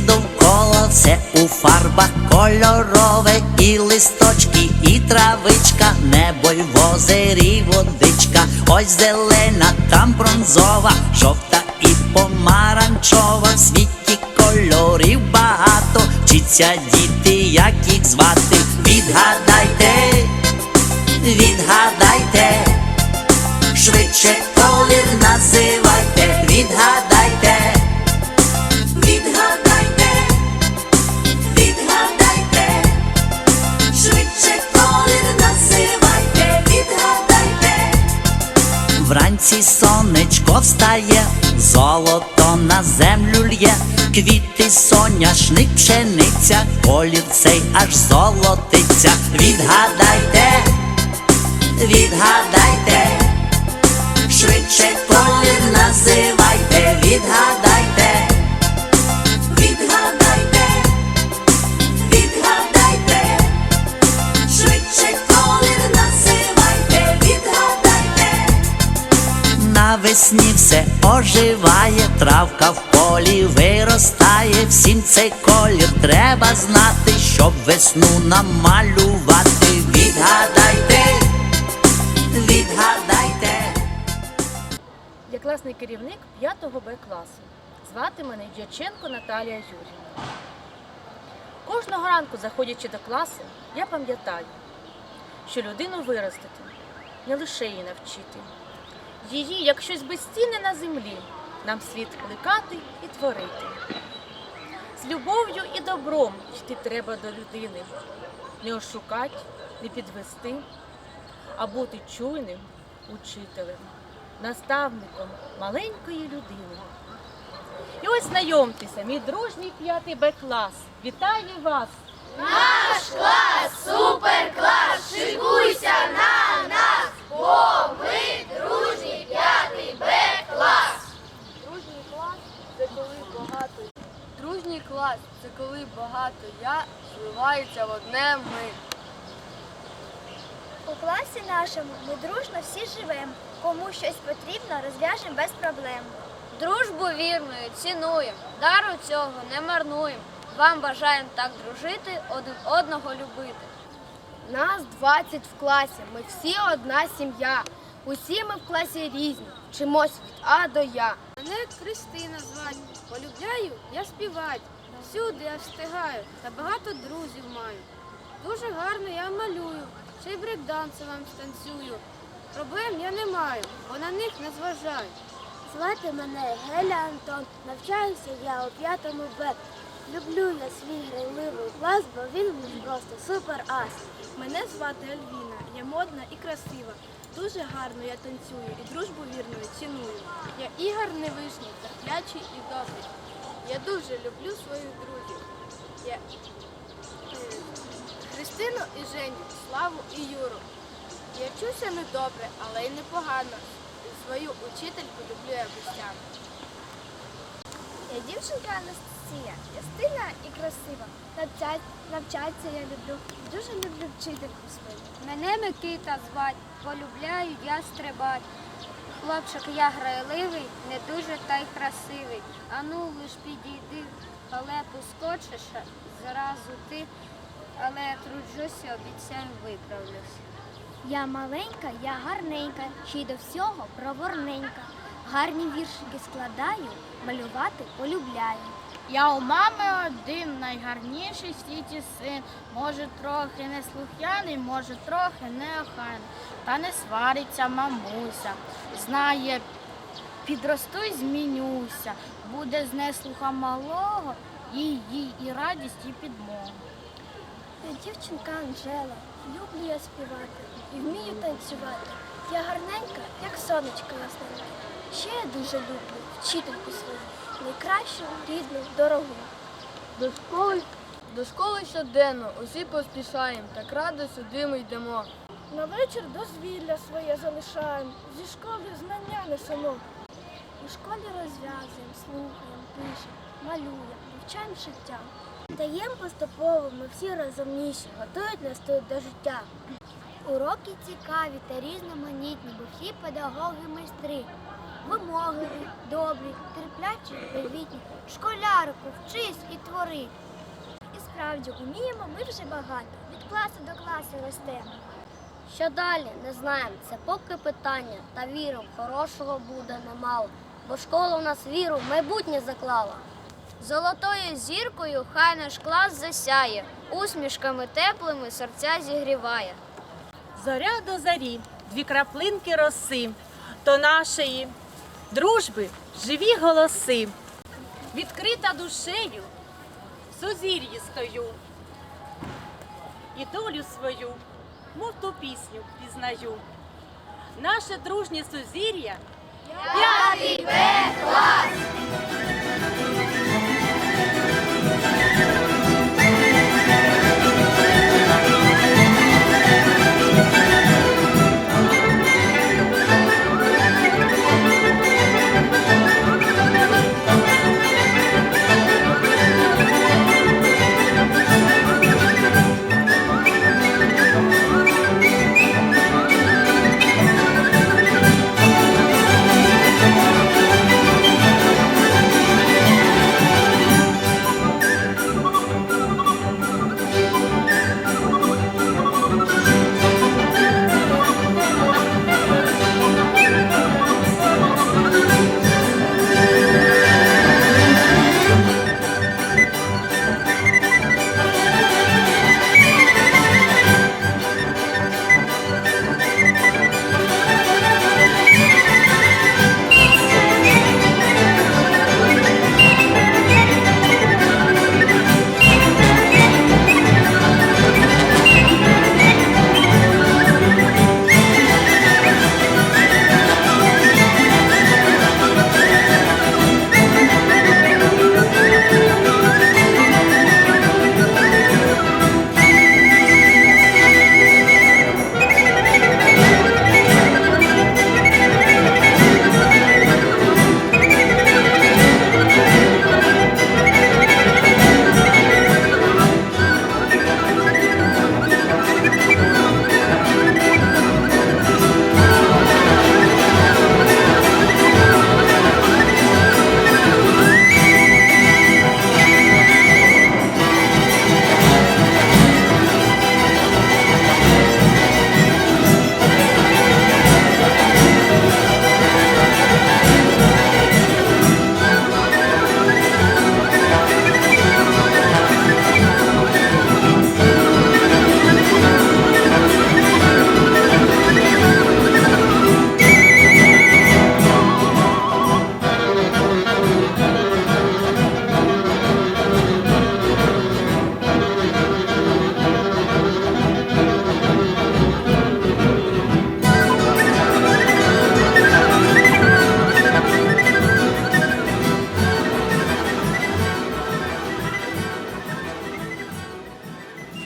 довкола все у фарбах кольорове, і листочки, і травичка, небо й в озері водичка, ось зелена, там бронзова, жовта і помаранчова, в світі кольорів багато, вчиться діти, як їх звати. Відгадайте, відгадайте, швидше колір називайте, відгадайте. Вранці сонечко встає, золото на землю лє, квіти, соняшник, пшениця, колір цей аж золотиться. Відгадайте, відгадайте, швидше все оживає, травка в полі виростає, всім цей колір треба знати, щоб весну намалювати. Відгадайте, відгадайте. Я класний керівник 5 Б класу. Звати мене Дяченко Наталія Юрівна. Кожного ранку, заходячи до класу, я пам'ятаю, що людину виростити, не лише її навчити. Її, як щось безцінне на землі, нам слід плекати і творити. З любов'ю і добром йти треба до людини, не ошукать, не підвести, а бути чуйним учителем, наставником маленької людини. І ось знайомтеся, мій дружній п'ятий Б клас. Вітаю вас! Дружній клас це коли багато. Дружній клас це коли багато я зливаються в одне ми. У класі нашому ми дружно всі живемо. Кому щось потрібно, розв'яжемо без проблем. Дружбу вірною цінуємо, дару цього не марнуємо. Вам бажаємо так дружити, один одного любити. Нас 20 в класі, ми всі одна сім'я. Усі ми в класі різні, вчимось від А до Я. Мене Кристина звати. Полюбляю я співати. Всюди я встигаю та багато друзів маю. Дуже гарно я малюю, ще й брейкдансом станцюю. Проблем я не маю, бо на них не зважаю. Звати мене Геля Антон. Навчаюся я у п'ятому Б. Люблю я свій грайливий клас, бо він них просто супер ас. Мене звати Альвіна, я модна і красива. Дуже гарно я танцюю і дружбу вірною ціную. Я Ігор Невишній, терплячий і добрий. Я дуже люблю своїх друзів. Я е, Христину і Женю, Славу і Юру. Я вчуся недобре, але й непогано. Свою учительку люблю я постійно. Я дівчинка Анастасія. Я стильна і красива. Навчать, навчатися я люблю. Дуже люблю вчительку свою. Мене Микита звать, полюбляю я стрибать. Хлопчик я грайливий, не дуже та й красивий. Ану лиш підійди, халепу скочиш зразу ти, але я труджуся, обіцяю виправлюсь. Я маленька, я гарненька, ще й до всього проворненька. Гарні віршики складаю, малювати полюбляю. Я у мами один найгарніший в світі син. Може, трохи неслухняний, може, трохи неохайний. Та не свариться мамуся. Знає, підросту й змінюся. Буде з неслуха малого, їй, їй і радість, і підмога. Я дівчинка Анжела, люблю я співати і вмію танцювати. Я гарненька, як сонечко ясненьке. Ще я дуже люблю вчительку свою, найкращу, рідну, дорогу. До школи, до школи щоденно, усі поспішаємо, так радо сюди ми йдемо. На вечір дозвілля своє залишаємо. Зі школи знання несемо. У школі розв'язуємо, слухаємо, пишемо, малюємо, вивчаємо життя. Даємо поступово, ми всі розумніші, готують нас тут до життя. Уроки цікаві та різноманітні, бо всі педагоги майстри. Вимогливі, добрі, терплячі, привітні. Школярику, вчись і твори. І справді уміємо ми вже багато. Від класу до класу ростемо. Що далі, не знаємо. Це поки питання. Та віримо, хорошого буде немало. Бо школа у нас віру в майбутнє заклала. Золотою зіркою хай наш клас засяє, усмішками теплими серця зігріває. Зоря до зарі, дві краплинки роси, то нашої дружби живі голоси. Відкрита душею, в сузір'ї стою, і долю свою, мов ту пісню пізнаю. Наше дружнє сузір'я. П'ятий клас!